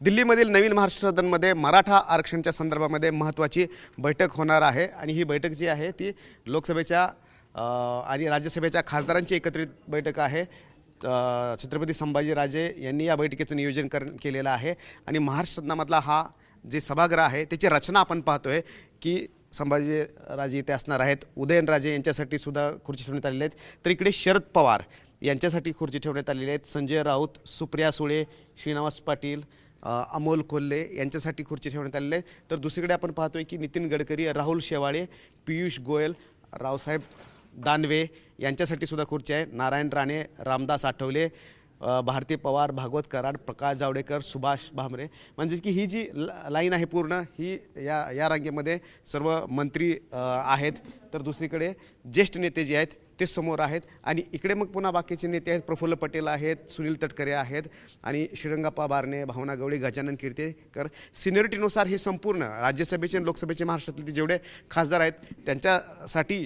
दिल्लीमधील नवीन महाराष्ट्र सदनमध्ये मराठा आरक्षणच्या संदर्भामध्ये महत्त्वाची बैठक होणार आहे. आणि ही बैठक जी आहे ती लोकसभेच्या आणि राज्यसभेच्या खासदारांची एकत्रित बैठक आहे. छत्रपती संभाजीराजे यांनी या बैठकीचं नियोजन कर केलेलं आहे. आणि महाराष्ट्र सदनामधला हा जे सभागृह आहे त्याची रचना आपण पाहतो आहे की संभाजीराजे इथे असणार आहेत. उदयनराजे यांच्यासाठी सुद्धा खुर्ची ठेवण्यात आलेल्या आहेत. तर इकडे शरद पवार यांच्यासाठी खुर्ची ठेवण्यात आलेली आहेत. संजय राऊत सुप्रिया सुळे श्रीनिवास पाटील अमोल कोल्हे यांच्यासाठी खुर्ची ठेवण्यात आलेली आहे. तर दुसरीकडे आपण पाहतोय की नितीन गडकरी राहुल शेवाळे पियुष गोयल रावसाहेब दानवे यांच्यासाठी सुद्धा खुर्ची आहे. नारायण राणे रामदास आठवले भारती पवार भागवत कराड प्रकाश जावडेकर सुभाष भामरे. म्हणजे की ही जी लाईन आहे पूर्ण ही या या रांगेमध्ये सर्व मंत्री आहेत. तर दुसरीकडे ज्येष्ठ नेते जे आहेत ते समोर आहेत. आणि इकडे मग पुन्हा बाकीचे नेते आहेत. प्रफुल्ल पटेल आहेत सुनील तटकरे आहेत आणि श्रीरंगाप्पा बारणे भावना गवळी गजानन कीर्तेकर. सिनियरिटीनुसार हे संपूर्ण राज्यसभेचे आणि लोकसभेचे महाराष्ट्रातले जेवढे खासदार आहेत त्यांच्यासाठी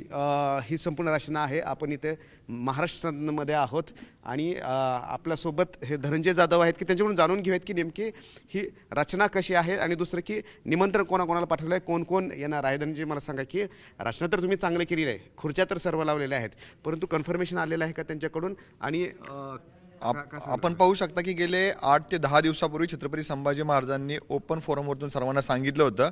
ही संपूर्ण रचना आहे. आपण इथे महाराष्ट्रामध्ये आहोत. आणि आपल्यासोबत हे धनंजय जाधव आहेत की त्यांच्याकडून जाणून घेऊयात की नेमकी ही रचना कशी आहे आणि दुसरं की निमंत्रण कोणाकोणाला पाठवलं आहे कोण कोण येणार आहे? धनंजय मला सांगा की रचना तर तुम्ही चांगली केलेली आहे. खुर्च्या तर सर्व लावलेल्या आहेत. परंतु कन्फर्मेशन आलेलं आहे का त्यांच्याकडून? आणि आपण पाहू शकता की गेले आठ ते दहा दिवसापूर्वी छत्रपती संभाजी महाराजांनी ओपन फोरमवरतून सर्वांना सांगितलं होतं.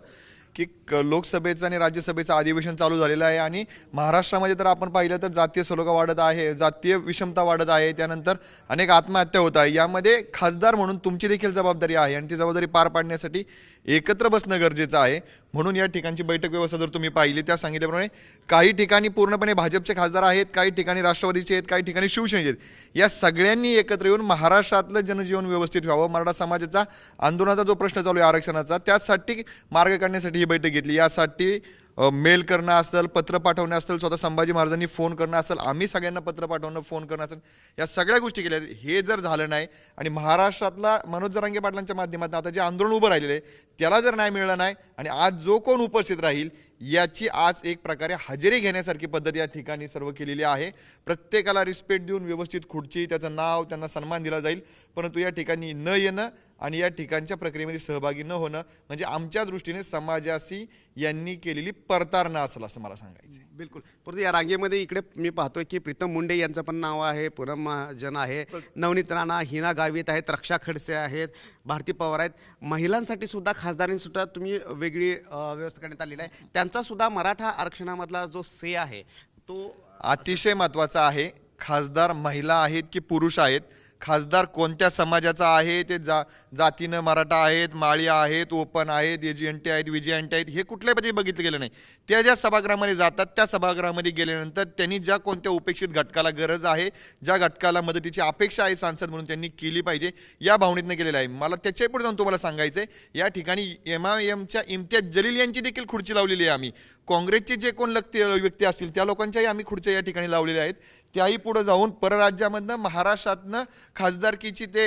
की क- लोकसभेचं आणि राज्यसभेचं अधिवेशन चालू झालेलं आहे आणि महाराष्ट्रामध्ये तर आपण पाहिलं तर जातीय सलोखा वाढत आहे जातीय विषमता वाढत आहे त्यानंतर अनेक आत्महत्या होत आहे. यामध्ये खासदार म्हणून तुमची देखील जबाबदारी आहे आणि ती जबाबदारी पार पाडण्यासाठी एकत्र बसणं गरजेचं आहे. म्हणून या ठिकाणची बैठक व्यवस्था जर तुम्ही पाहिली त्या सांगितल्याप्रमाणे काही ठिकाणी पूर्णपणे भाजपचे खासदार आहेत काही ठिकाणी राष्ट्रवादीचे आहेत काही ठिकाणी शिवसेनेचे आहेत. या सगळ्यांनी एकत्र येऊन महाराष्ट्रातलं जनजीवन व्यवस्थित व्हावं. मराठा समाजाचा आंदोलनाचा जो प्रश्न चालू आहे आरक्षणाचा त्यासाठी मार्ग काढण्यासाठी ही बैठक घेतली यासाठी मेल करणं असेल पत्र पाठवणं असेल स्वतः संभाजी महाराजांनी फोन करणं असेल आम्ही सगळ्यांना पत्र पाठवणं फोन करणं असेल या सगळ्या गोष्टी केल्या आहेत. हे जर झालं नाही आणि महाराष्ट्रातला मनोज जरांगे पाटलांच्या माध्यमातून आता जे आंदोलन उभं राहिलेलं आहे त्याला जर नाही मिळलं नाही आणि आज जो कोण उपस्थित राहील याची आज एक प्रकारे हजेरी घेण्यासारखी पद्धत या ठिकाणी सर्व केलेली आहे. प्रत्येकाला रिस्पेक्ट देऊन व्यवस्थित खुर्ची त्याचं नाव त्यांना सन्मान दिला जाईल. परंतु या ठिकाणी न येणं आणि या ठिकाणच्या प्रक्रियेमध्ये सहभागी न होणं म्हणजे आमच्या दृष्टीने समाजाशी यांनी केलेली परतारणा असेल असं मला सांगायचं आहे. बिलकुल. परंतु या रांगेमध्ये इकडे मी पाहतोय की प्रीतम मुंडे यांचं पण नाव आहे पूनम महाजन आहे नवनीत राणा हिना गावित आहेत रक्षा खडसे आहेत भारती पवार आहेत. महिलांसाठी सुद्धा खासदारांनी सुद्धा तुम्ही वेगळी व्यवस्था करण्यात आलेली आहे. त्या यांचा सुद्धा मराठा आरक्षणामधला जो से आहे तो अतिशय महत्त्वाचा आहे. खासदार महिला आहेत की पुरुष आहेत? खासदार कोणत्या समाजाचा आहे? ते जा जातीनं मराठा आहेत माळी आहेत ओपन आहेत एजीएनटी आहेत विजयंटी आहेत हे कुठल्याही पद्धती बघितलं गेलं नाही. त्या ज्या सभागृहामध्ये जातात त्या सभागृहामध्ये गेल्यानंतर त्यांनी ज्या कोणत्या उपेक्षित घटकाला गरज आहे ज्या घटकाला मदतीची अपेक्षा आहे सांसद म्हणून त्यांनी केली पाहिजे या भावनेतनं केलेलं आहे. मला त्याच्याही पुढे जाऊन तुम्हाला सांगायचं आहे या ठिकाणी एम आय एमच्या इम्तियाज जलील यांची देखील खुर्ची लावलेली आहे आम्ही. काँग्रेसचे जे कोण लक्ती व्यक्ती असतील त्या लोकांच्याही आम्ही खुर्च्या या ठिकाणी लावलेल्या आहेत. त्याही पुढे जाऊन परराज्यामधनं महाराष्ट्रातनं खासदारकीची ते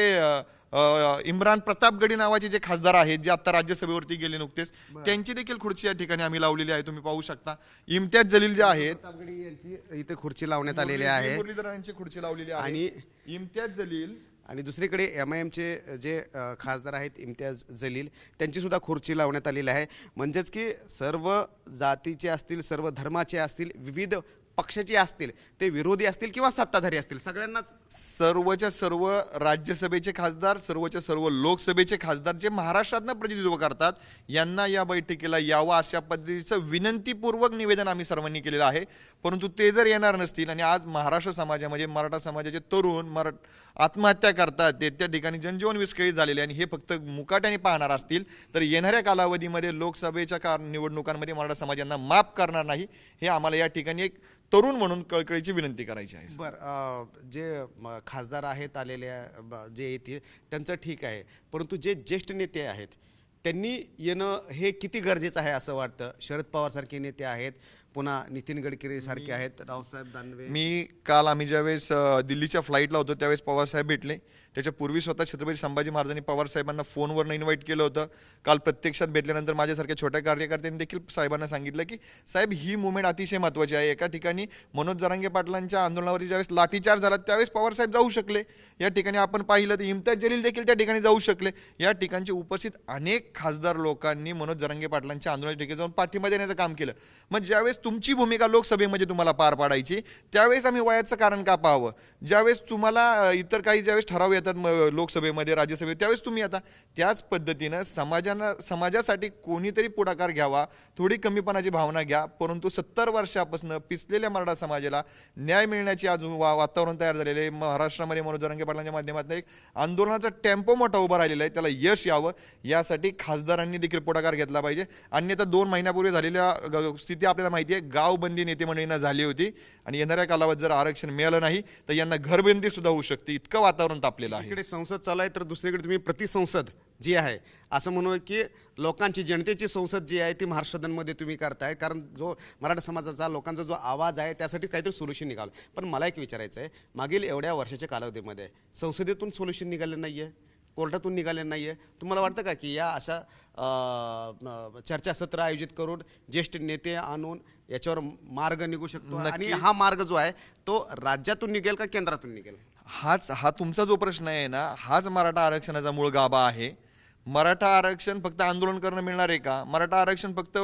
इम्रान प्रतापगडी नावाचे जे खासदार आहेत जे आता राज्यसभेवरती गेले नुकतेच त्यांची देखील खुर्ची या ठिकाणी आम्ही लावलेली आहे तुम्ही पाहू शकता. इम्तियाज जलील जे आहेत इथे खुर्ची लावण्यात आलेली आहे. मुरलीधर यांची खुर्ची लावलेली आहे. आणि इम्तियाज जलील आणि दुसरीकडे एम आय एमचे जे खासदार आहेत इम्तियाज जलील त्यांची सुद्धा खुर्ची लावण्यात आलेली आहे. म्हणजेच की सर्व जातीचे असतील सर्व धर्माचे असतील विविध पक्षाचे असतील ते विरोधी असतील किंवा सत्ताधारी असतील सगळ्यांनाच. सर्वच्या सर्व राज्यसभेचे खासदार सर्वच्या सर्व लोकसभेचे खासदार जे महाराष्ट्रातनं प्रतिनिधित्व करतात यांना या बैठकीला यावं अशा पद्धतीचं विनंतीपूर्वक निवेदन आम्ही सर्वांनी केलेलं आहे. परंतु ते जर येणार नसतील आणि आज महाराष्ट्र समाजामध्ये मराठा समाजाचे तरुण मरा आत्महत्या करतात ते त्या ठिकाणी जनजीवन विस्कळीत झालेले आणि हे फक्त मुकाट्याने पाहणार असतील तर येणाऱ्या कालावधीमध्ये लोकसभेच्या का निवडणुकांमध्ये मराठा समाज यांना माफ करणार नाही. हे आम्हाला या ठिकाणी एक तरुण म्हणून कळकळीची विनंती करायची आहे बर जे खासदार आहेत आलेले जे येतील त्यांचं ठीक आहे. परंतु जे ज्येष्ठ नेते आहेत त्यांनी येणं हे किती गरजेचं आहे असं वाटतं? शरद पवारसारखे नेते आहेत पुन्हा नितीन गडकरी सारखे आहेत रावसाहेब दानवे. मी काल आम्ही ज्यावेळेस दिल्लीच्या फ्लाईटला होतो त्यावेळेस पवारसाहेब भेटले. त्याच्या पूर्वी स्वतः छत्रपती संभाजी महाराजांनी पवारसाहेबांना फोनवरनं इन्व्हाइट केलं होतं. काल प्रत्यक्षात भेटल्यानंतर माझ्यासारख्या छोट्या कार्यकर्त्यांनी देखील साहेबांना सांगितलं की साहेब ही मुवमेंट अतिशय महत्त्वाची आहे. एका ठिकाणी मनोज जरांगे पाटलांच्या आंदोलनावरती ज्यावेळेस लाठीचार्ज झाला त्यावेळेस पवारसाहेब जाऊ शकले. या ठिकाणी आपण पाहिलं तर इम्तियाज जलील देखील त्या ठिकाणी जाऊ शकले. या ठिकाणचे उपस्थित अनेक खासदार लोकांनी मनोज जरांगे पाटलांच्या आंदोलनाच्या ठिकाणी जाऊन पाठिंबा देण्याचं काम केलं. मग ज्यावेळेस तुमची भूमिका लोकसभेमध्ये तुम्हाला पार पाडायची त्यावेळेस आम्ही वयाचं कारण का पाहावं? ज्यावेळेस तुम्हाला इतर काही ज्यावेळेस ठराव येतात म, लोकसभेमध्ये राज्यसभेत त्यावेळेस तुम्ही आता त्याच पद्धतीनं समाजानं समाजासाठी कोणीतरी पुढाकार घ्यावा थोडी कमीपणाची भावना घ्या परंतु सत्तर वर्षापासून पिचलेल्या मराठा समाजाला न्याय मिळण्याची अजून वा वातावरण तयार झालेलं आहे. महाराष्ट्रामध्ये मनोज जरांगे पाटलांच्या माध्यमातून एक आंदोलनाचा टेम्पो मोठा उभा राहिलेला आहे त्याला यश यावं यासाठी खासदारांनी देखील पुढाकार घेतला पाहिजे. अन्यथा दोन महिन्यापूर्वी झालेल्या ग- स्थिती आपल्याला माहिती आहे गावबंदी नेते मंडळींना झाली होती आणि येणाऱ्या कालावधीत जर आरक्षण मिळालं नाही तर यांना घरबंदी सुद्धा होऊ शकते. इतकं वातावरण तापलेलं आहे. इकडे संसद चालू आहे तर दुसरीकडे तुम्ही प्रतिसंसद जी आहे असं म्हणू की लोकांची जनतेची संसद जी आहे ती महाराष्ट्रधनमध्ये तुम्ही करताय. कारण जो मराठा समाजाचा लोकांचा जो आवाज आहे त्यासाठी काहीतरी सोल्युशन निघालं. पण मला एक विचारायचं आहे मागील एवढ्या वर्षाच्या कालावधीमध्ये संसदेतून सोल्युशन निघालं नाही आहे कोर्टातून निघाले नाही आहे तुम्हाला वाटतं का की या अशा चर्चासत्र आयोजित करून ज्येष्ठ नेते आणून याच्यावर मार्ग निघू शकतो? आणि हा मार्ग जो आहे तो राज्यातून निघेल का केंद्रातून निघेल? हाच हा तुमचा जो प्रश्न आहे ना हाच मराठा आरक्षणाचा मूळ गाभा आहे. मराठा आरक्षण फक्त आंदोलन करणं मिळणार आहे का? मराठा आरक्षण फक्त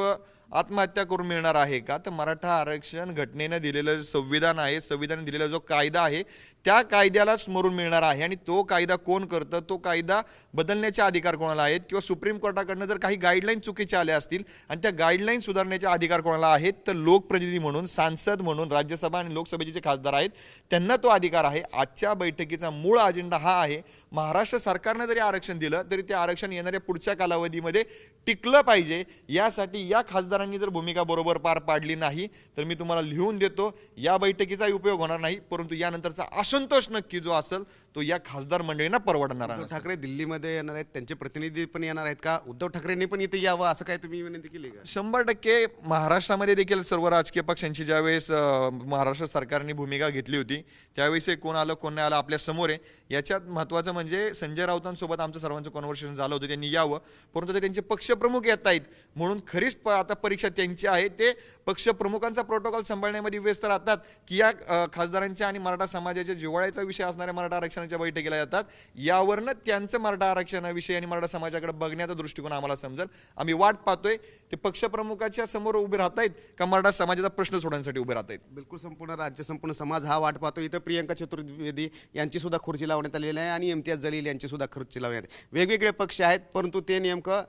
आत्महत्या करून मिळणार आहे का? तर मराठा आरक्षण घटनेनं दिलेलं संविधान आहे संविधान दिलेला जो कायदा आहे त्या कायद्यालाच मरून मिळणार आहे. आणि तो कायदा कोण करतं? तो कायदा बदलण्याचे अधिकार कोणाला आहेत? किंवा सुप्रीम कोर्टाकडनं जर काही गाईडलाईन चुकीच्या आल्या असतील आणि त्या गाईडलाईन सुधारण्याचे अधिकार कोणाला आहेत? तर लोकप्रतिनिधी म्हणून सांसद म्हणून राज्यसभा आणि लोकसभेचे जे खासदार आहेत त्यांना तो अधिकार आहे. आजच्या बैठकीचा मूळ अजेंडा हा आहे महाराष्ट्र सरकारनं जरी आरक्षण दिलं तरी ते आरक्षण येणाऱ्या पुढच्या कालावधीमध्ये टिकलं पाहिजे. यासाठी या खासदार खासदारांनी जर भूमिका बरोबर पार पाडली नाही तर मी तुम्हाला लिहून देतो या बैठकीचाही उपयोग होणार नाही परंतु यानंतरचा असंतोष नक्की जो असेल तो या खासदार मंडळींना परवडणार नाही ठाकरे दिल्लीमध्ये येणार आहेत त्यांचे प्रतिनिधी पण येणार आहेत का? उद्धव ठाकरेंनी पण इथे यावं असं काय तुम्ही विनंती केली का? शंभर टक्के महाराष्ट्रामध्ये देखील सर्व राजकीय पक्षांची ज्यावेळेस महाराष्ट्र सरकारने भूमिका घेतली होती त्यावेळेस कोण आलं कोण नाही आलं आपल्यासमोर आहे. याच्यात महत्त्वाचं म्हणजे संजय राऊतांसोबत आमचं सर्वांचं कॉन्व्हर्सेशन झालं होतं त्यांनी यावं. परंतु ते त्यांचे पक्षप्रमुख येत आहेत. म्हणून खरीच प- आता परीक्षा त्यांची आहे. ते पक्षप्रमुखांचा प्रोटोकॉल सांभाळण्यामध्ये व्यस्त राहतात की या खासदारांच्या आणि मराठा समाजाच्या जिव्हाळ्याचा विषय असणाऱ्या मराठा आरक्षणाच्या बैठकीला येतात. यावरनं त्यांचं मराठा आरक्षणाविषयी आणि मराठा समाजाकडे बघण्याचा दृष्टिकोन आम्हाला समजेल. आम्ही वाट पाहतोय. ते पक्षप्रमुखाच्या समोर उभे राहत आहेत का मराठा समाजाचा प्रश्न सोडण्यासाठी उभे राहत आहेत? बिलकुल संपूर्ण राज्य संपूर्ण समाज हा वाट पाहतो इथं प्रियंका चतुर्वेदी यांची सुद्धा खुर्ची लावण्यात आलेली आहे आणि इम्तियाज जलील यांची सुद्धा खुर्ची लावण्यात आहे. वेगवेगळे पक्ष आहेत परंतु ते नेमकं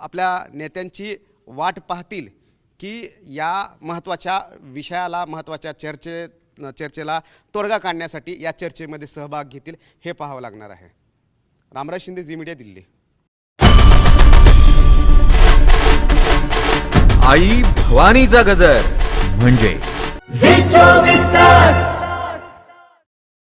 आपल्या नेत्यांची वाट पाहतील की या महत्त्वाच्या विषयाला महत्त्वाच्या चर्चे चर्चेला तोडगा काढण्यासाठी या चर्चेमध्ये सहभाग घेतील हे पाहावं लागणार आहे. Ramraj Shinde Zee media Delhi. आई भवानीचा गजर म्हणजे